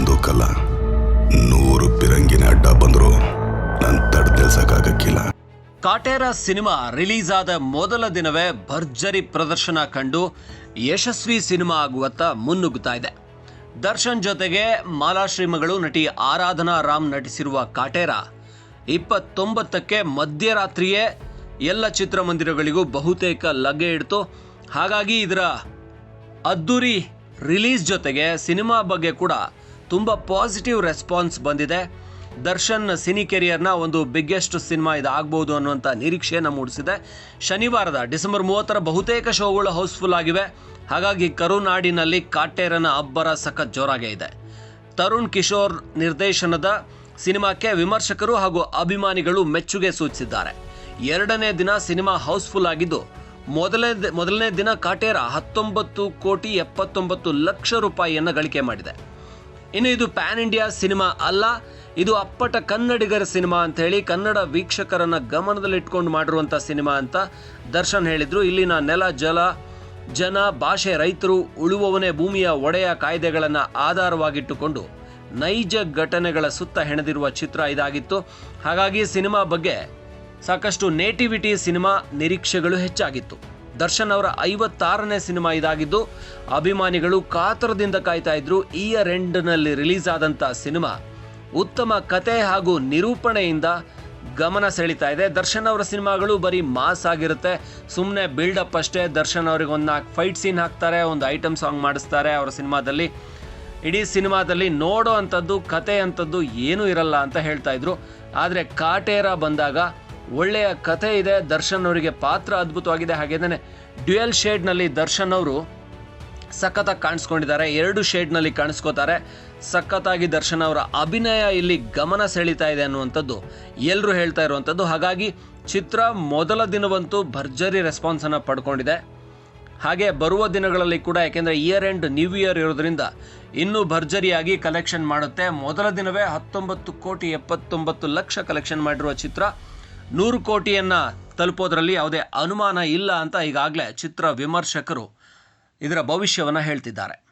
ಬಂದೂಕಲ್ಲ ನೂರು ಪಿರಂಗಿನ ಅಡ್ಡ ಬಂದ್ರು. ನಾನು ತಡ್ ಕಾಟೇರ ಸಿನಿಮಾ ರಿಲೀಸ್ ಆದ ಮೊದಲ ದಿನವೇ ಭರ್ಜರಿ ಪ್ರದರ್ಶನ ಕಂಡು ಯಶಸ್ವಿ ಸಿನಿಮಾ ಆಗುವತ್ತ ಮುನ್ನುಗ್ಗುತ್ತಾ ಇದೆ. ದರ್ಶನ್ ಜೊತೆಗೆ ಮಾಲಾಶ್ರೀಮಗಳು ನಟಿ ಆರಾಧನಾ ರಾಮ್ ನಟಿಸಿರುವ ಕಾಟೇರ ಇಪ್ಪತ್ತೊಂಬತ್ತಕ್ಕೆ ಮಧ್ಯರಾತ್ರಿಯೇ ಎಲ್ಲ ಚಿತ್ರಮಂದಿರಗಳಿಗೂ ಬಹುತೇಕ ಲಗ್ಗೆ ಇಡ್ತು. ಹಾಗಾಗಿ ಇದರ ಅದ್ದೂರಿ ರಿಲೀಸ್ ಜೊತೆಗೆ ಸಿನಿಮಾ ಬಗ್ಗೆ ಕೂಡ ತುಂಬ ಪಾಸಿಟಿವ್ ರೆಸ್ಪಾನ್ಸ್ ಬಂದಿದೆ. ದರ್ಶನ್ ಸಿನಿ ಕೆರಿಯರ್ನ ಒಂದು ಬಿಗ್ಗೆಸ್ಟ್ ಸಿನಿಮಾ ಇದಾಗ್ಬೋದು ಅನ್ನುವಂಥ ನಿರೀಕ್ಷೆಯನ್ನು ಮೂಡಿಸಿದೆ. ಶನಿವಾರದ ಡಿಸೆಂಬರ್ ಮೂವತ್ತರ ಬಹುತೇಕ ಶೋಗಳು ಹೌಸ್ಫುಲ್ ಆಗಿವೆ. ಹಾಗಾಗಿ ಕರುನಾಡಿನಲ್ಲಿ ಕಾಟೇರನ ಅಬ್ಬರ ಸಖತ್ ಜೋರಾಗೇ ಇದೆ. ತರುಣ್ ಕಿಶೋರ್ ನಿರ್ದೇಶನದ ಸಿನಿಮಾಕ್ಕೆ ವಿಮರ್ಶಕರು ಹಾಗೂ ಅಭಿಮಾನಿಗಳು ಮೆಚ್ಚುಗೆ ಸೂಚಿಸಿದ್ದಾರೆ. ಎರಡನೇ ದಿನ ಸಿನಿಮಾ ಹೌಸ್ಫುಲ್ ಆಗಿದ್ದು ಮೊದಲನೇ ಮೊದಲನೇ ದಿನ ಕಾಟೇರ ಹತ್ತೊಂಬತ್ತು ಕೋಟಿ ಎಪ್ಪತ್ತೊಂಬತ್ತು ಲಕ್ಷ ರೂಪಾಯಿಯನ್ನು ಗಳಿಕೆ ಮಾಡಿದೆ. ಇನ್ನು ಇದು ಪ್ಯಾನ್ ಇಂಡಿಯಾ ಸಿನಿಮಾ ಅಲ್ಲ, ಇದು ಅಪ್ಪಟ ಕನ್ನಡಿಗರ ಸಿನಿಮಾ ಅಂತ ಹೇಳಿ ಕನ್ನಡ ವೀಕ್ಷಕರನ್ನ ಗಮನದಲ್ಲಿಟ್ಕೊಂಡು ಮಾಡಿರುವಂಥ ಸಿನಿಮಾ ಅಂತ ದರ್ಶನ್ ಹೇಳಿದ್ರು. ಇಲ್ಲಿನ ನೆಲ, ಜಲ, ಜನ, ಭಾಷೆ, ರೈತರು ಉಳುವವನೇ ಭೂಮಿಯ ಒಡೆಯ ಕಾಯ್ದೆಗಳನ್ನು ಆಧಾರವಾಗಿಟ್ಟುಕೊಂಡು ನೈಜ ಘಟನೆಗಳ ಸುತ್ತ ಹೆಣೆದಿರುವ ಚಿತ್ರ ಇದಾಗಿತ್ತು. ಹಾಗಾಗಿ ಸಿನಿಮಾ ಬಗ್ಗೆ ಸಾಕಷ್ಟು ನೇಟಿವಿಟಿ ಸಿನಿಮಾ ನಿರೀಕ್ಷೆಗಳು ಹೆಚ್ಚಾಗಿತ್ತು. ದರ್ಶನ್ ಅವರ ಐವತ್ತಾರನೇ ಸಿನಿಮಾ ಇದಾಗಿದ್ದು, ಅಭಿಮಾನಿಗಳು ಕಾತರದಿಂದ ಕಾಯ್ತಾ ಇದ್ರು ಇಯರ್ ಎಂಡ್ನಲ್ಲಿ ರಿಲೀಸ್ ಆದಂಥ ಸಿನಿಮಾ. ಉತ್ತಮ ಕತೆ ಹಾಗೂ ನಿರೂಪಣೆಯಿಂದ ಗಮನ ಸೆಳೀತಾ ಇದೆ. ದರ್ಶನ್ ಅವರ ಸಿನಿಮಾಗಳು ಬರೀ ಮಾಸ್ ಆಗಿರುತ್ತೆ. ಸುಮ್ಮನೆ ಬಿಲ್ಡಪ್ ಅಷ್ಟೇ. ದರ್ಶನ್ ಅವರಿಗೆ ಒಂದು ನಾಲ್ಕು ಫೈಟ್ ಸೀನ್ ಹಾಕ್ತಾರೆ, ಒಂದು ಐಟಮ್ ಸಾಂಗ್ ಮಾಡಿಸ್ತಾರೆ ಅವರ ಸಿನಿಮಾದಲ್ಲಿ. ಇಡೀ ಸಿನಿಮಾದಲ್ಲಿ ನೋಡೋ ಅಂಥದ್ದು, ಕತೆ ಅಂಥದ್ದು ಏನೂ ಇರಲ್ಲ ಅಂತ ಹೇಳ್ತಾ ಇದ್ರು. ಆದರೆ ಕಾಟೇರ ಬಂದಾಗ ಒಳ್ಳೆಯ ಕಥೆ ಇದೆ, ದರ್ಶನ್ ಅವರಿಗೆ ಪಾತ್ರ ಅದ್ಭುತವಾಗಿದೆ. ಹಾಗೇನೇ ಡ್ಯುಯಲ್ ಶೇಡ್ನಲ್ಲಿ ದರ್ಶನ್ ಅವರು ಸಖತ್ತಾಗಿ ಕಾಣಿಸ್ಕೊಂಡಿದ್ದಾರೆ. ಎರಡು ಶೇಡ್ನಲ್ಲಿ ಕಾಣಿಸ್ಕೋತಾರೆ. ಸಖತ್ತಾಗಿ ದರ್ಶನ್ ಅವರ ಅಭಿನಯ ಇಲ್ಲಿ ಗಮನ ಸೆಳೀತಾ ಇದೆ ಅನ್ನುವಂಥದ್ದು ಎಲ್ಲರೂ ಹೇಳ್ತಾ ಇರುವಂಥದ್ದು. ಹಾಗಾಗಿ ಚಿತ್ರ ಮೊದಲ ದಿನವಂತೂ ಭರ್ಜರಿ ರೆಸ್ಪಾನ್ಸನ್ನು ಪಡ್ಕೊಂಡಿದೆ. ಹಾಗೆ ಬರುವ ದಿನಗಳಲ್ಲಿ ಕೂಡ, ಯಾಕೆಂದರೆ ಇಯರ್ ಎಂಡ್ ನ್ಯೂ ಇಯರ್ ಇರೋದ್ರಿಂದ ಇನ್ನೂ ಭರ್ಜರಿಯಾಗಿ ಕಲೆಕ್ಷನ್ ಮಾಡುತ್ತೆ. ಮೊದಲ ದಿನವೇ ಹತ್ತೊಂಬತ್ತು ಕೋಟಿ ಎಪ್ಪತ್ತೊಂಬತ್ತು ಲಕ್ಷ ಕಲೆಕ್ಷನ್ ಮಾಡಿರುವ ಚಿತ್ರ. ನೂರು ಕೋಟಿಯನ್ನು ತಲುಪೋದ್ರಲ್ಲಿ ಯಾವುದೇ ಅನುಮಾನ ಇಲ್ಲ ಅಂತ ಈಗಾಗಲೇ ಚಿತ್ರ ವಿಮರ್ಶಕರು ಇದರ ಭವಿಷ್ಯವನ್ನು ಹೇಳ್ತಿದ್ದಾರೆ.